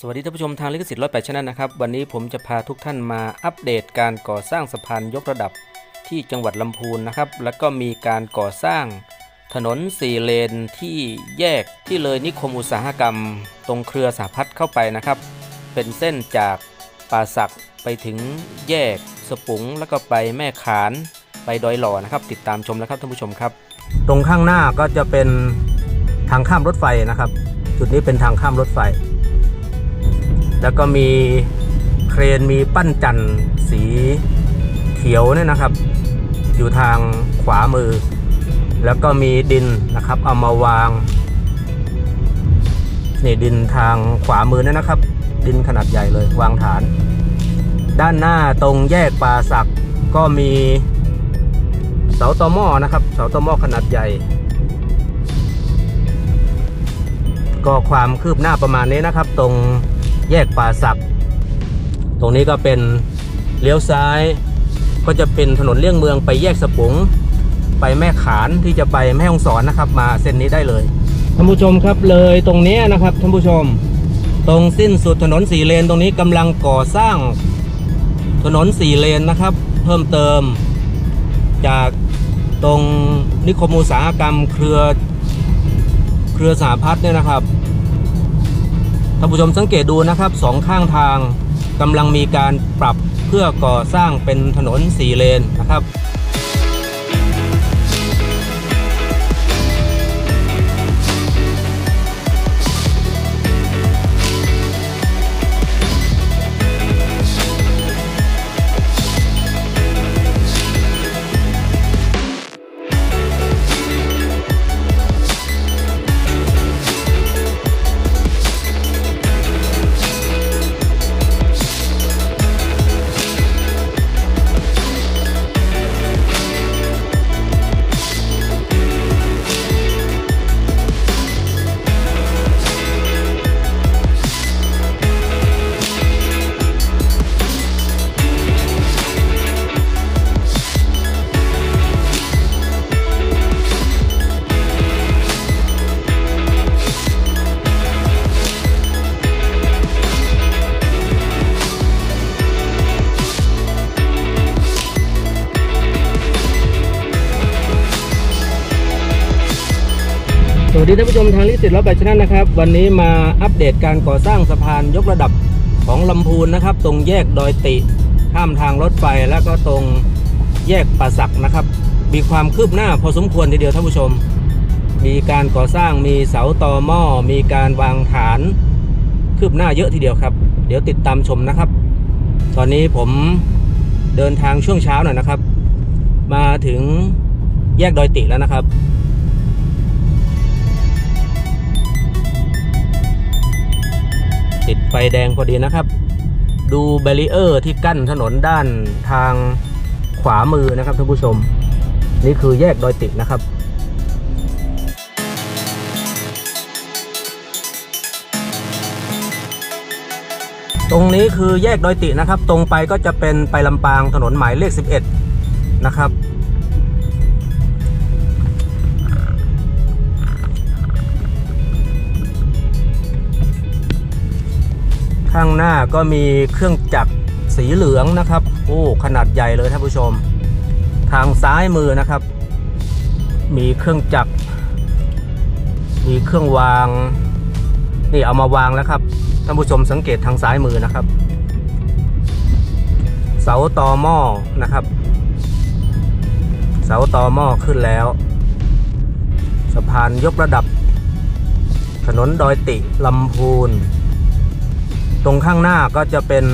สวัสดีท่านผู้ชมทางลิขสิทธิ์ร้อยแปดชนะนะครับ วันนี้ผมจะพาทุกท่านมาอัปเดตการก่อสร้างสะพานยกระดับที่จังหวัดลำพูนนะครับ แล้วก็มีการก่อสร้างถนนสี่เลนที่แยกที่เลยนิคมอุตสาหกรรม ตรงเครือสาพัฒน์เข้าไปนะครับ เป็นเส้นจากป่าสักไปถึงแยก สปุงแล้วก็ไปแม่ขานไปดอยหล่อนะครับ ติดตามชมแล้วครับท่านผู้ชมครับ ตรงข้างหน้าก็จะเป็นทางข้ามรถไฟนะครับ จุดนี้เป็นทางข้ามรถไฟ แล้วก็มีเครนมีปั้นจันทร์สีเขียวเนี่ยนะครับ อยู่ทางขวามือ แล้วก็มีดินนะครับ เอามาวางนี่ดินทางขวามือเนี่ยนะครับ ดินขนาดใหญ่เลยวางฐาน ด้านหน้าตรงแยกป่าสักก็มีเสาตอหม้อนะครับ เสาตอหม้อขนาดใหญ่ ก็ความคืบหน้าประมาณนี้นะครับ ตรง แยกป่าสัก ตรงนี้ก็เป็นเลี้ยวซ้าย ก็จะเป็นถนนเลี่ยงเมืองไปแยกสปุง ไปแม่ขานที่จะไปแม่ฮ่องสอนนะครับ มาเส้นนี้ได้เลยท่านผู้ชมครับเลยตรงเนี้ยนะครับท่านผู้ชม ตรงสิ้นสุดถนนสี่เลนตรงนี้กำลังก่อสร้างถนนสี่เลนนะครับ เพิ่มเติม จากตรงนิคมอุตสาหกรรมเครือเครือสาพัฒน์เนี่ยนะครับ ท่านผู้ชมสังเกตดูนะครับสองข้างทางกำลังมีการปรับเพื่อก่อสร้างเป็นถนนสี่เลนนะครับ ดีท่านผู้ชมทางลิสิตร้อยแปชนะนะครับ วันนี้มาอัปเดตการก่อสร้างสะพานยกระดับของลำพูนนะครับ ตรงแยกดอยติข้ามทางรถไฟแล้วก็ตรงแยกป่าสักนะครับ มีความคืบหน้าพอสมควรทีเดียวท่านผู้ชม มีการก่อสร้างมีเสาต่อหม้อมีการวางฐานคืบหน้าเยอะทีเดียวครับ เดี๋ยวติดตามชมนะครับ ตอนนี้ผมเดินทางช่วงเช้าหน่อยนะครับ มาถึงแยกดอยติแล้วนะครับ ไฟแดงพอดีนะครับ ดูแบรีเออร์ที่กั้นถนนด้านทางขวามือนะครับท่านผู้ชม นี่คือแยกดอยติดนะครับตรงนี้คือแยกดอยตินะครับ ตรงไปก็จะเป็นไปลำปางถนนหมายเลข 11 นะครับ ข้างหน้าก็มีเครื่องจักรสีเหลืองนะครับ โอ้ขนาดใหญ่เลยท่านผู้ชม ทางซ้ายมือนะครับ มีเครื่องจักร มีเครื่องวาง นี่เอามาวางแล้วครับท่านผู้ชมสังเกตทางซ้ายมือนะครับ เสาตอหม้อนะครับ เสาตอหม้อขึ้นแล้ว สะพานยกระดับ ถนนดอยติลำพูน ตรงข้างหน้าก็จะเป็น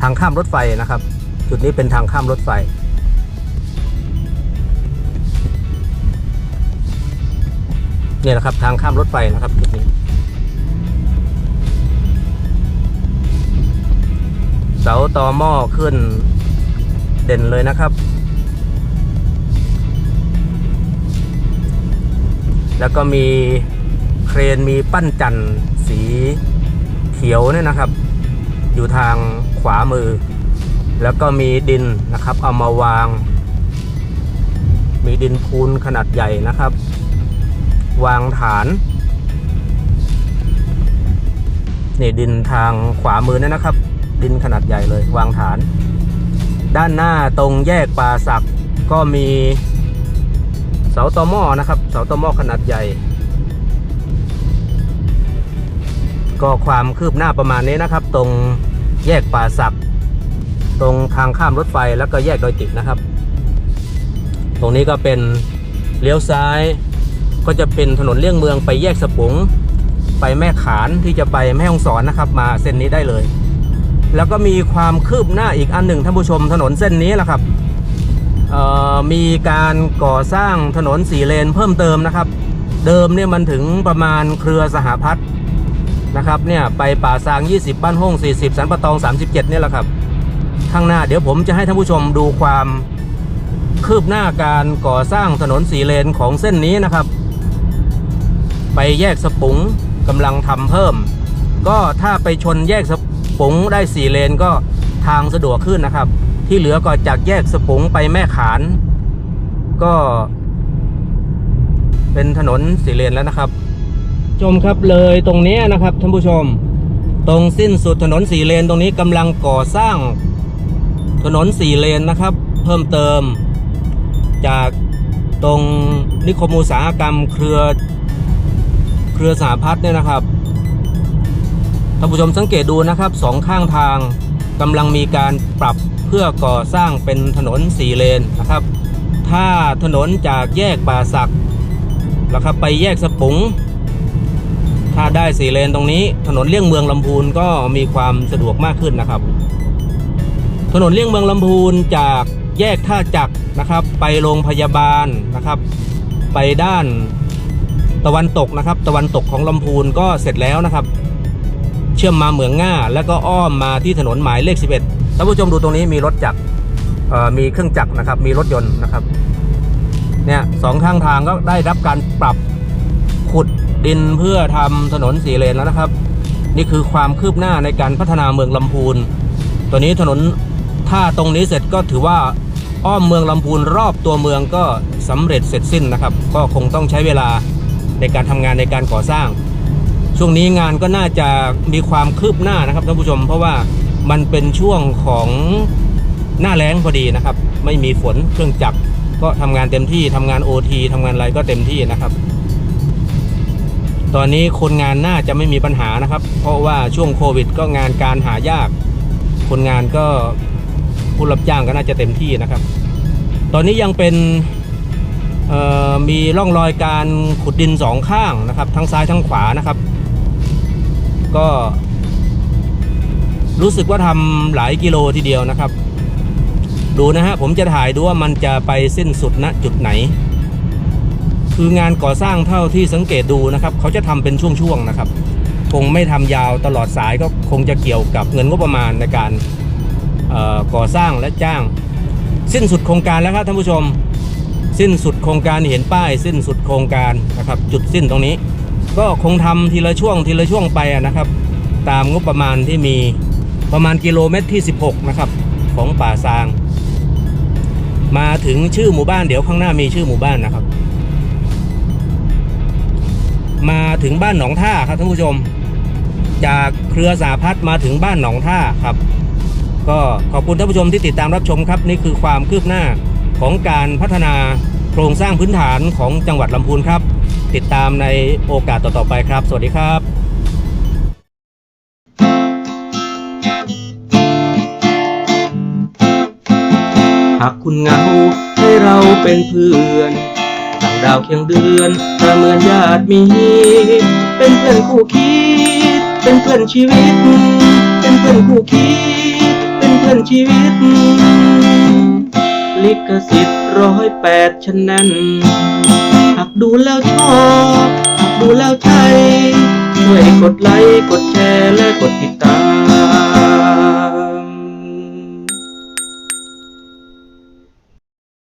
ทางข้ามรถไฟนะครับ จุดนี้เป็นทางข้ามรถไฟ เนี่ยนะครับทางข้ามรถไฟนะครับจุดนี้เสาต่อหม้อขึ้นเด่นเลยนะครับ แล้วก็มีเครนมีปั้นจันทร์สี ขียวเนี่ยนะครับ อยู่ทางขวามือ แล้วก็มีดินนะครับ เอามาวาง มีดินพูนขนาดใหญ่นะครับ วางฐานนี่ดินทางขวามือเนั่นนะครับ ดินขนาดใหญ่เลยวางฐาน ด้านหน้าตรงแยกป่าสักก็มีเสาตอหม้อนะครับ เสาตอหม้อขนาดใหญ่ ก็ความคืบหน้าประมาณนี้นะครับ ตรงแยกป่าสัก ตรงทางข้ามรถไฟแล้วก็แยกดอยติดนะครับ ตรงนี้ก็เป็นเลี้ยวซ้าย ก็จะเป็นถนนเลี่ยงเมืองไปแยกสปุง ไปแม่ขานที่จะไปแม่ฮ่องสอนนะครับ มาเส้นนี้ได้เลย แล้วก็มีความคืบหน้าอีกอันหนึ่งท่านผู้ชมถนนเส้นนี้แหละครับมีการก่อสร้างถนนสี่เลนเพิ่มเติมนะครับ เดิมเนี่ยมันถึงประมาณเครือสหพัฒน์ นะครับเนี่ยไปป่าซาง 20 บ้านห้อง40 สันปะตอง 37เนี่ยแหละครับ ข้างหน้าเดี๋ยวผมจะให้ท่านผู้ชมดูความคืบหน้าการก่อสร้างถนนสี่เลนของเส้นนี้นะครับ ไปแยกสปุงกำลังทำเพิ่ม ก็ถ้าไปชนแยกสปุงได้สี่เลนก็ทางสะดวกขึ้นนะครับ ที่เหลือก็จากแยกสปุงไปแม่ขาน ก็ เป็นถนนสี่เลนแล้วนะครับ ชมครับเลยตรงนี้นะครับท่านผู้ชม ตรงสิ้นสุดถนนสี่เลนตรงนี้กำลังก่อสร้าง ถนนสี่เลนนะครับ เพิ่มเติม จากตรงนิคมอุตสาหกรรมเครือเครือสหพัฒน์เนี่ยนะครับท่านผู้ชมสังเกตดูนะครับสองข้างทางกำลังมีการปรับเพื่อก่อสร้างเป็นถนนสี่เลนนะครับ ถ้าถนนจากแยกป่าสักนะครับไปแยกสปุง ถ้าได้สี่เลนตรงนี้ ถนนเลี่ยงเมืองลำพูนก็มีความสะดวกมากขึ้นนะครับ ถนนเลี่ยงเมืองลำพูนจากแยกท่าจักรนะครับ ไปโรงพยาบาลนะครับ ไปด้านตะวันตกนะครับ ตะวันตกของลำพูนก็เสร็จแล้วนะครับ เชื่อมมาเหมืองง่า แล้วก็อ้อมมาที่ถนนหมายเลข 11ท่านผู้ชมดูตรงนี้มีรถจักรมีเครื่องจักรนะครับ มีรถยนต์นะครับเนี่ยสองข้างทางก็ได้รับการปรับขุด ดินเพื่อทำถนนสี่เลนแล้วนะครับ นี่คือความคืบหน้าในการพัฒนาเมืองลำพูน ตัวนี้ถนนถ้าตรงนี้เสร็จก็ถือว่าอ้อมเมืองลำพูนรอบตัวเมืองก็สำเร็จเสร็จสิ้นนะครับ ก็คงต้องใช้เวลาในการทำงานในการก่อสร้าง ช่วงนี้งานก็น่าจะมีความคืบหน้านะครับท่านผู้ชม เพราะว่ามันเป็นช่วงของหน้าแล้งพอดีนะครับ ไม่มีฝนเครื่องจักรก็ทำงานเต็มที่ทำงาน OT ทำงานอะไรก็เต็มที่นะครับ ตอนนี้คนงานน่าจะไม่มีปัญหานะครับ เพราะว่าช่วงโควิด ก็งานการหายาก คนงานก็ผู้รับจ้างก็น่าจะเต็มที่นะครับ ตอนนี้ยังเป็นมีร่องรอยการขุดดินสองข้างนะครับ ทั้งซ้ายทั้งขวานะครับ ก็ รู้สึกว่าทำหลายกิโลทีเดียวนะครับ ดูนะฮะผมจะถ่ายดูว่ามันจะไปสิ้นสุดณจุดไหน คืองานก่อสร้างเท่าที่สังเกตดูนะครับเขาจะทำเป็นช่วงๆนะครับ คงไม่ทำยาวตลอดสายก็คงจะเกี่ยวกับเงินงบประมาณในการก่อสร้างและจ้าง สิ้นสุดโครงการแล้วครับท่านผู้ชม สิ้นสุดโครงการเห็นป้าย สิ้นสุดโครงการนะครับ จุดสิ้นตรงนี้ ก็คงทำทีละช่วงทีละช่วงไปนะครับ ตามงบประมาณที่มีประมาณกิโลเมตรที่ 16 นะครับ ของป่าซาง มาถึงชื่อหมู่บ้านเดี๋ยวข้างหน้ามีชื่อหมู่บ้านนะครับ มาถึงบ้านหนองท่าครับท่านผู้ชม จากเครือสาพัฒน์มาถึงบ้านหนองท่าครับ ก็ขอบคุณท่านผู้ชมที่ติดตามรับชมครับ นี่คือความคืบหน้าของการพัฒนาโครงสร้างพื้นฐานของจังหวัดลำพูนครับ ติดตามในโอกาสต่อๆไปครับ สวัสดีครับหากคุณเหงาให้เราเป็นเพื่อน ดาวเคียงเดือนประเหมือนญาติมี เป็นเพื่อนคู่คิด เป็นเพื่อนชีวิต เป็นเพื่อนคู่คิด เป็นเพื่อนชีวิต ลิขสิทธิ์ร้อยแปดฉะนั้นหากดูแล้วชอบหากดูแล้วใช่ช่วยกดไลค์กดแชร์และกดติด